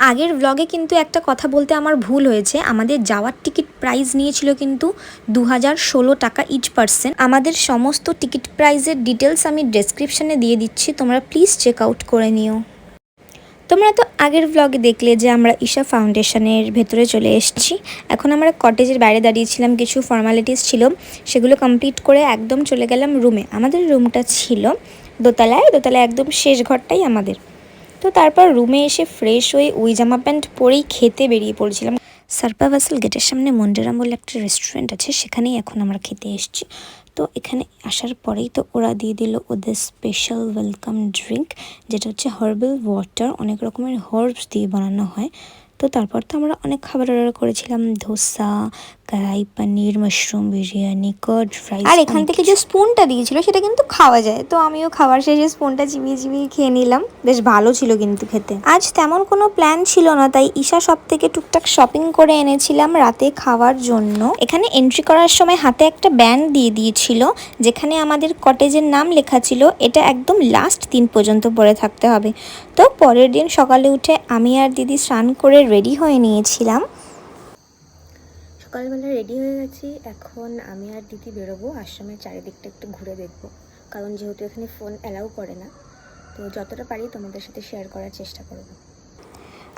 আগের ব্লগে কিন্তু একটা কথা বলতে আমার ভুল হয়েছে। আমাদের যাওয়ার টিকিট প্রাইস নিয়েছিল কিন্তু দু হাজার ষোলো টাকা ইচ পার্সেন আমাদের সমস্ত টিকিট প্রাইসের ডিটেলস আমি ডেসক্রিপশানে দিয়ে দিচ্ছি। তোমরা প্লিজ চেক আউট করে নিও। তোমরা তো আগের ব্লগে দেখলে যে আমরা ঈশা ফাউন্ডেশনের ভেতরে চলে এসেছি। এখন আমরা কটেজের বাইরে দাঁড়িয়েছিলাম, কিছু ফর্মালিটিস ছিল, সেগুলো কমপ্লিট করে একদম চলে গেলাম রুমে আমাদের রুমটা ছিল দোতলায়। দোতলায় একদম শেষ ঘরটাই আমাদের। তো তারপর রুমে এসে ফ্রেশ হয়ে ওই জামা প্যান্ট পরেই খেতে বেরিয়ে পড়েছিলাম। সার্পা ভাসাল গেটের সামনে মন্ডেরাম বলে একটা রেস্টুরেন্ট আছে, সেখানেই এখন আমরা খেতে এসেছি। তো এখানে আসার পরেই তো ওরা দিয়ে দিল ওদের স্পেশাল ওয়েলকাম ড্রিঙ্ক যেটা হচ্ছে হার্বাল ওয়াটার অনেক রকমের হার্বস দিয়ে বানানো হয়। তো তারপর তো আমরা অনেক খাবার অর্ডার করেছিলাম। ধোসা কড়াই পনির মাশরুম বিরিয়ানি কার্ড ফ্রাই আর এখান থেকে যে স্পুনটা দিয়েছিল সেটা কিন্তু খাওয়া যায়। তো আমিও খাবার শেষে স্পুনটা চিবিয়ে চিবিয়ে খেয়ে নিলাম। বেশ ভালো ছিল কিন্তু খেতে। আজ তেমন কোনো প্ল্যান ছিল না তাই ঈশা সব থেকে টুকটাক শপিং করে এনেছিলাম রাতে খাওয়ার জন্য। এখানে এন্ট্রি করার সময় হাতে একটা ব্যান্ড দিয়ে দিয়েছিল যেখানে আমাদের কটেজের নাম লেখা ছিল এটা একদম লাস্ট দিন পর্যন্ত পরে থাকতে হবে। তো পরের দিন সকালে উঠে আমি আর দিদি স্নান করে রেডি হয়ে নিয়েছিলাম। সকালবেলা রেডি হয়ে গেছি। এখন আমি আর দিদি বেরোবো। আশ্রমের চারিদিকটা একটু ঘুরে দেখব। কারণ যেহেতু এখানে ফোন অ্যালাউ করে না তো যতটা পারি তোমাদের সাথে শেয়ার করার চেষ্টা করব।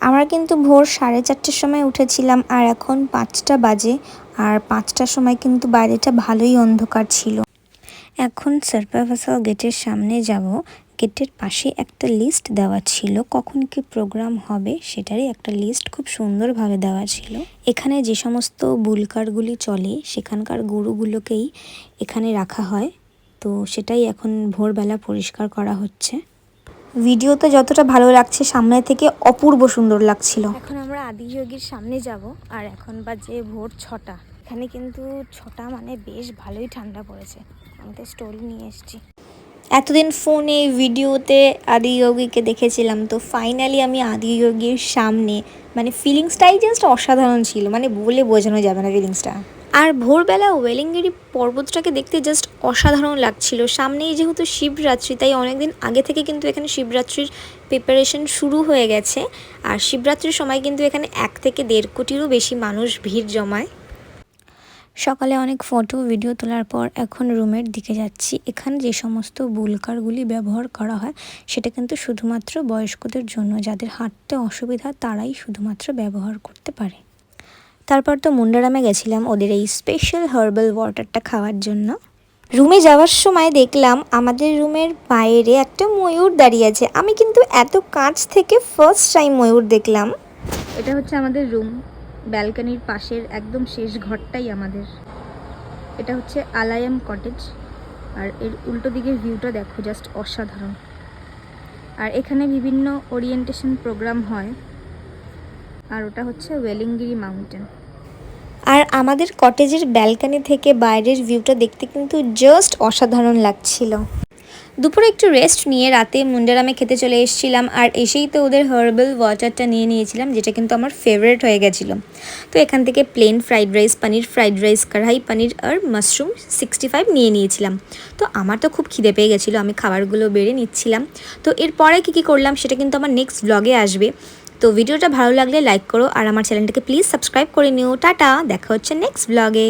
আমরা কিন্তু ভোর সাড়ে চারটের সময় উঠেছিলাম আর এখন পাঁচটা বাজে আর পাঁচটার সময় কিন্তু বাইরেটা ভালোই অন্ধকার ছিল। এখন সার্পাভাসাল গেটের সামনে যাব। গেটের পাশে একটা লিস্ট দেওয়া ছিল। কখন কি প্রোগ্রাম হবে সেটারই একটা লিস্ট খুব সুন্দরভাবে দেওয়া ছিল। এখানে যে সমস্ত বুলকারগুলি চলে, সেখানকার গরুগুলোকেই এখানে রাখা হয়। তো সেটাই এখন ভোরবেলা পরিষ্কার করা হচ্ছে। ভিডিওতে যতটা ভালো লাগছে সামনে থেকে অপূর্ব সুন্দর লাগছিল। এখন আমরা আদিযোগীর সামনে যাব আর এখন বাজে ভোর ছটা। এখানে কিন্তু ছটা মানে বেশ ভালোই ঠান্ডা পড়েছে। আমি তো স্টোল নিয়ে এসেছি। এতদিন ফোনে, ভিডিওতে আদি যোগীকে দেখেছিলাম, তো ফাইনালি আমি আদি যোগীর সামনে মানে ফিলিংসটাই জাস্ট অসাধারণ ছিল মানে বলে বোঝানো যাবে না ফিলিংসটা আর ভোরবেলা ওয়েলিংগিরি পর্বতটাকে দেখতে জাস্ট অসাধারণ লাগছিল। সামনেই যেহেতু শিবরাত্রি, তাই অনেকদিন আগে থেকে কিন্তু এখানে শিবরাত্রির প্রিপারেশন শুরু হয়ে গেছে। আর শিবরাত্রির সময় কিন্তু এখানে এক থেকে দেড় কোটিরও বেশি মানুষ ভিড় জমায়। সকালে অনেক ফটো ভিডিও তোলার পর এখন রুমের দিকে যাচ্ছি। এখানে যে সমস্ত বুলকারগুলি ব্যবহার করা হয়, সেটা কিন্তু শুধুমাত্র বয়স্কদের জন্য। যাদের হাঁটতে অসুবিধা, তারাই শুধুমাত্র ব্যবহার করতে পারে। তারপর তো মুন্ডারামে গেছিলাম ওদের এই স্পেশাল হার্বাল ওয়াটারটা খাওয়ার জন্য। রুমে যাওয়ার সময় দেখলাম আমাদের রুমের বাইরে একটা ময়ূর দাঁড়িয়ে আছে। আমি কিন্তু এত কাছ থেকে ফার্স্ট টাইম ময়ূর দেখলাম। এটা হচ্ছে আমাদের রুম ব্যালকানির পাশের একদম শেষ ঘরটাই আমাদের। এটা হচ্ছে আলায়াম কটেজ। আর এর উল্টো দিকের ভিউটা দেখো জাস্ট অসাধারণ। আর এখানে বিভিন্ন ওরিয়েন্টেশন প্রোগ্রাম হয়। আর ওটা হচ্ছে ওয়েলিংগিরি মাউন্টেন আর আমাদের কটেজের ব্যালকানি থেকে বাইরের ভিউটা দেখতে কিন্তু জাস্ট অসাধারণ লাগছিল। দুপুরে একটু রেস্ট নিয়ে রাতে মুন্ডারামে খেতে চলে এসেছিলাম আর এসেই তো ওদের হার্বাল ওয়াটারটা নিয়ে নিয়েছিলাম, যেটা কিন্তু আমার ফেভারিট হয়ে গেছিল। তো এখান থেকে plain fried rice paneer fried rice kadai paneer আর মাশরুম সিক্সটি ফাইভ নিয়ে নিয়েছিলাম। তো আমার তো খুব খিদে পেয়ে গেছিল, আমি খাবারগুলো বেড়ে নিচ্ছিলাম। তো এরপরে কী কী করলাম সেটা কিন্তু আমার নেক্সট ব্লগে আসবে। তো ভিডিওটা ভালো লাগলে লাইক করো আর আমার চ্যানেলটাকে প্লিজ সাবস্ক্রাইব করে নিও। টাটা, দেখা হচ্ছে নেক্সট ব্লগে